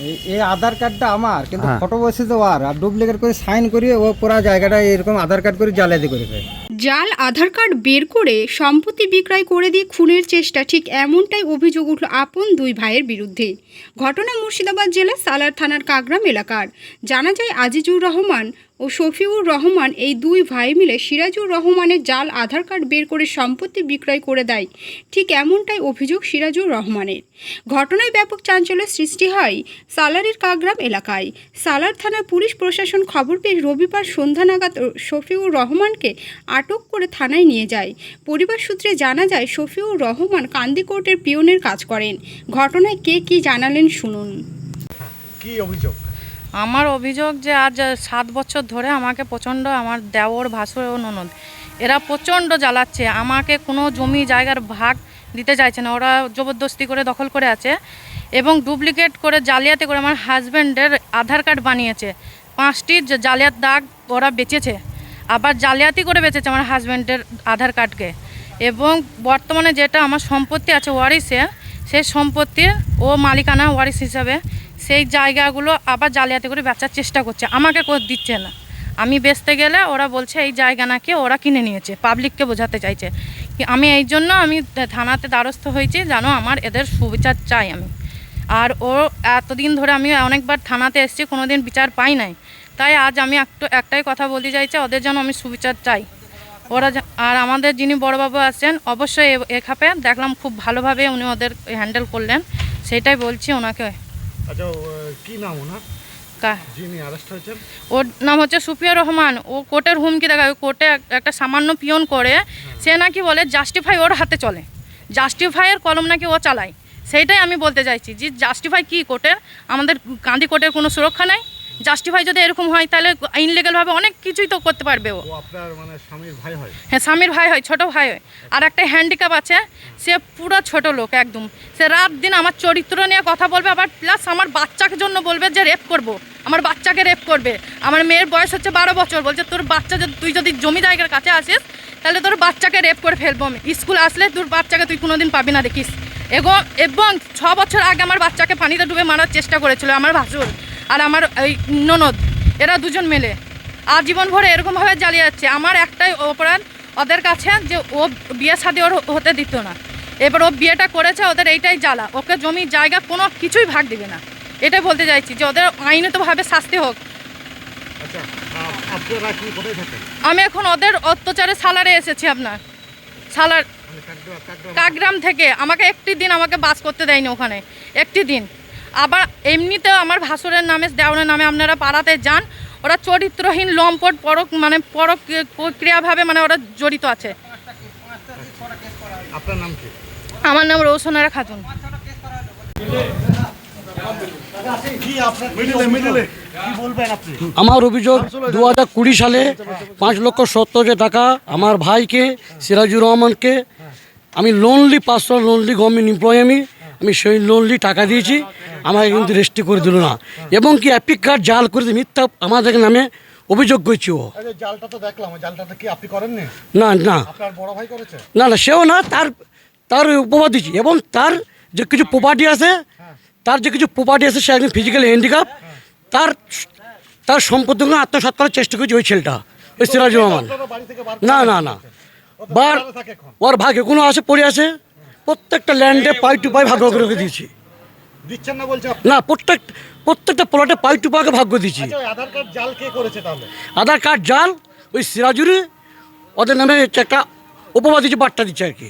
এই- আধার কার্ডটা আমার কিন্তু। ফটো বসে তো আর আর ডুপ্লিকেট করে সাইন করে ও পুরা জায়গাটা এরকম আধার কার্ড করে জালিয়াতি করে ফেলে জাল আধার কার্ড বের করে সম্পত্তি বিক্রয় করে দিয়ে খুনের চেষ্টা ঠিক এমনটাই অভিযোগ উঠল আপন দুই ভাইয়ের বিরুদ্ধে। ঘটনা মুর্শিদাবাদ জেলার সালার থানার কাগরাম এলাকার। জানা যায় আজিজুর রহমান শফিউর রহমান এই দুই ভাই মিলে সিরাজুর রহমানের জাল আধার কার্ড বের করে সম্পত্তি বিক্রয় করে দেয়। ঠিক এমনটাই অভিযোগ সিরাজুর রহমানের। ঘটনায় ব্যাপক চাঞ্চল্যের সৃষ্টি হয় সালারের কাগরাম এলাকায়। সালার থানার পুলিশ প্রশাসন খবর পেয়ে রবিবার সন্ধ্যা নাগাদ শফিউর রহমানকে আটক করে থানায় নিয়ে যায়। পরিবার সূত্রে জানা যায়, শফিউর রহমান কান্দি কোর্টের পিয়নের কাজ করেন। ঘটনায় কে কি জানালেন শুনুন। কি অভিযোগ? আমার অভিযোগ যে আজ সাত বছর ধরে আমাকে প্রচণ্ড আমার দেওর, ভাসুর ও ননদ, এরা প্রচণ্ড জ্বালাচ্ছে, আমাকে কোনো জমি জায়গার ভাগ দিতে চাইছে না, ওরা জবরদস্তি করে দখল করে আছে এবং ডুপ্লিকেট করে, জালিয়াতি করে আমার হাজব্যান্ডের আধার কার্ড বানিয়েছে, পাঁচটি জালিয়াত দাগ ওরা বেচেছে, আবার জালিয়াতি করে বেচেছে আমার হাজব্যান্ডের আধার কার্ডকে এবং বর্তমানে যেটা আমার সম্পত্তি আছে ওয়ারিসে, সেই সম্পত্তির ও মালিকানা ওয়ারিস হিসাবে সেই জায়গাগুলো আবার জালিয়াতি করে বেচার চেষ্টা করছে। আমাকে দিচ্ছে না। আমি বেচতে গেলে ওরা বলছে, এই জায়গা নাকি ওরা কিনে নিয়েছে পাবলিককে বোঝাতে চাইছে। কি আমি এই জন্য আমি থানাতে দ্বারস্থ হয়েছি জানো আমার এদের সুবিচার চাই আমি। আর ও এতদিন ধরে আমি অনেকবার থানাতে এসেছি কোনো দিন বিচার পাই নাই। তাই আজ আমি একটু একটাই কথা বলতে চাইছি, ওদের যেন আমি সুবিচার চাই। ওরা আর আমাদের যিনি বড়বাবু আছেন, অবশ্যই এ খাপে দেখলাম খুব ভালোভাবে উনি ওদের হ্যান্ডেল করলেন। সেটাই বলছি ওনাকে। আচ্ছা কি নাম ওনার? যিনি অ্যারেস্ট হয়েছেন? ওর নাম হচ্ছে সুফিয়া রহমান। ও কোর্টের হুমকি দেখায়। কোর্টে একটা সামান্য পিয়ন করে। সে নাকি বলে জাস্টিফাই ওর হাতে চলে। জাস্টিফাইয়ের কলম নাকি ও চালায়। সেইটাই আমি বলতে চাইছি যে জাস্টিফাই কি কোর্টের আমাদের গান্ধী কোর্টের কোনো সুরক্ষা নাই? জাস্টিফাই যদি এরকম হয় তাহলে ইনলিগালভাবে অনেক কিছুই তো করতে পারবে ও। আপনার মানে স্বামীর ভাই হয়? হ্যাঁ স্বামীর ভাই হয় ছোট ভাই হয়। আর একটা হ্যান্ডিক্যাপ আছে সে পুরো ছোট লোক একদম। সে রাত দিন আমার চরিত্র নিয়ে কথা বলবে আবার প্লাস আমার বাচ্চাকে জন্য বলবে যে রেপ করব। আমার বাচ্চাকে রেপ করবে। আমার মেয়ের বয়স হচ্ছে বারো বছর বলছে তোর বাচ্চা যদি তুই যদি জমি জায়গার কাছে আসিস তাহলে তোর বাচ্চাকে রেপ করে ফেলব আমি। স্কুল আসলে তোর বাচ্চাকে তুই কোনোদিন পাবি না দেখিস। এবং এবং ছ বছর আগে আমার বাচ্চাকে পানিতে ডুবে মারার চেষ্টা করেছিল আমার ভাসুর। আর আমার এই ননদ এরা দুজন মেলে। আজীবন ভরে এরকমভাবে জ্বালিয়ে যাচ্ছে। আমার একটাই অপরাধ ওদের কাছে যে ও বিয়ে শাদি ওর হতে দিত না। এবার ও বিয়েটা করেছে ওদের এইটাই জ্বালা। ওকে জমি জায়গা কোনো কিছুই ভাগ দিবে না। এটাই বলতে চাইছি যে ওদের আইনতভাবে শাস্তি হোক। আচ্ছা আমি এখন ওদের অত্যাচারে সালারে এসেছি আপনার। সালার মানে কাকগ্রাম থেকে। আমাকে একটি দিন আমাকে বাস করতে দেয়নি ওখানে। একটি দিন। আবার এমনিতেও আমার ভাসুরের নামে দেওয়ারের নামে আপনারা পাড়াতে যান ওরা চরিত্রহীন লম্পট পরক মানে পরক ক্রিয়াভাবে মানে ওরা জড়িত আছে। আপনার নাম কি? আমার নাম রৌশনারা খাতুন। কি আপনার মিডিলে মিডিলে। কি বলবেন আপনি? আমার অভিযোগ দু হাজার কুড়ি সালে পাঁচ লক্ষ সত্তর হাজার টাকা আমার ভাইকে সিরাজুর রহমানকে আমি লোনলি পাঁচশো লোনলি গভর্নমেন্ট এমপ্লয় আমি আমি সেই লোনলি টাকা দিয়েছি। আমাকে কিন্তু রেজিস্ট্রি করে দিল না। এবং কি অ্যাপিক কার্ড জাল করে মিথ্যা আমাদের নামে অভিযোগ করছি ও। জালটা তো দেখলাম ওই কি আপনি করেননি? না না। বড় ভাই করেছে? না না সেও না তার তার উপমা দিচ্ছি এবং তার যে কিছু প্রপার্টি আছে তার যে কিছু প্রপার্টি আছে সে একজন ফিজিক্যাল হ্যান্ডিক্যাপ তার তার সম্পত্তিগুলো আত্মসাৎ করার চেষ্টা করছে ওই ছেলেটা ওই সিরাজুর রহমান। না না না। বার ওর ভাগে কোনো আছে পড়ে আছে প্রত্যেকটা ল্যান্ডে পাই টু পাই ভাগ করে রেখে দিয়েছি। দিচ্ছেন না বলছে না প্রত্যেক প্রত্যেকটা প্লটে পাই টু পাকে ভাগ্য দিয়েছি। আচ্ছা আধার কার্ড জাল কে করেছে তাহলে? আধার কার্ড জাল ওই সিরাজুরি ওদের নামে একটা উপমা দিচ্ছে বার্তা দিচ্ছে আর কি।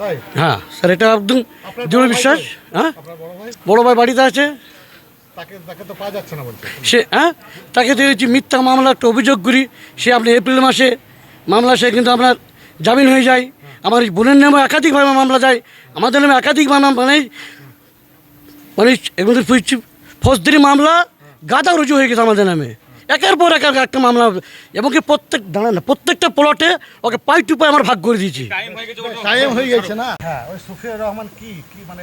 তাই? হ্যাঁ স্যার এটা একদম দৃঢ় বিশ্বাস হ্যাঁ? বড় ভাই? বাড়িতে আছে। সে হ্যাঁ? তাকে দিয়েছি মিথ্যা মামলা একটা অভিযোগ করি। সে আপনি এপ্রিল মাসে মামলা সে কিন্তু আপনার জামিন হয়ে যায়। আমার বোনের নামে একাধিকভাবে মামলা যায়। আমাদের নামে একাধিক মামলা মানে মানে এগুলো ফৌজদারি মামলা গাদা রুজু হয়ে গেছে আমাদের নামে। একের পর এক একটা মামলা এবং কি প্রত্যেক দাঁড়া না প্রত্যেকটা প্লটে ওকে পাই টু পাই আমার ভাগ করে দিয়েছি। টাইম হয়ে গেছে না? হ্যাঁ ওই সুফিয়া রহমান কি কি মানে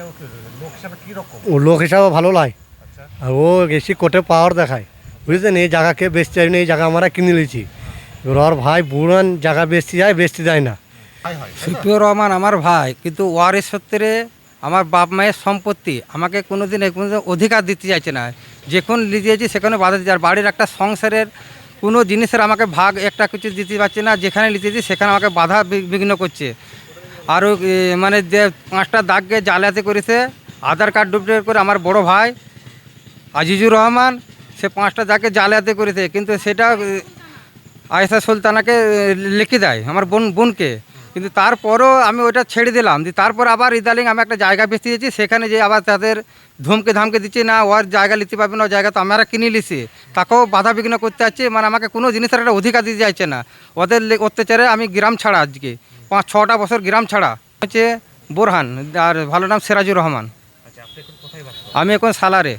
লোক হিসাবে কি রকম? ও লোক হিসাবে ভালো লাগে আর ও এসে কোর্টে পাওয়ার দেখায়। বুঝলেন এই জায়গাকে বেচতে যায়নি এই জায়গা আমরা কিনে নিয়েছি। এবার ওর ভাই বুড়ান জায়গা বেচতে যায় বেচতে দেয় না। হাই রহমান আমার ভাই কিন্তু ওয়ারিস সূত্রে আমার বাপ মায়ের সম্পত্তি আমাকে কোনো দিন কোনো অধিকার দিতে চাইছে না। যখন লিজিয়েছি সেখানে বাধা দিচ্ছে আর বাড়ির একটা সংসারের কোনো জিনিসের আমাকে ভাগ একটা কিছু দিতে পারছে না। যেখানে লিজিয়েছি সেখানে আমাকে বাধা বিঘ্ন করছে। আরও মানে যে পাঁচটা দাগকে জালিয়াতি করেছে, আধার কার্ড ডুপ্লিকেট করে আমার বড় ভাই আজিজুর রহমান, সে পাঁচটা দাগকে জালিয়াতি করেছে। কিন্তু সেটা আয়েশা সুলতানাকে লিখে দেয়। আমার বোন, বোনকে। কিন্তু তারপরও আমি ওইটা ছেড়ে দিলাম। দিয়ে তারপর আবার ইদালিং আমি একটা জায়গা বেঁচে দিয়েছি সেখানে যে আবার তাদের ধমকে ধামকে দিচ্ছে না ওর জায়গা নিতে পারবে না ওর জায়গা তো আমরা কিনে নিছি তাকেও বাধা বিঘ্ন করতে যাচ্ছে মানে আমাকে কোনো জিনিসের একটা অধিকার দিতে চাইছে না। ওদের অত্যাচারে আমি গ্রাম ছাড়া আজকে পাঁচ ছটা বছর গ্রাম ছাড়া। হচ্ছে বোরহান আর ভালো নাম সিরাজুর রহমান। আমি এখন সালারে।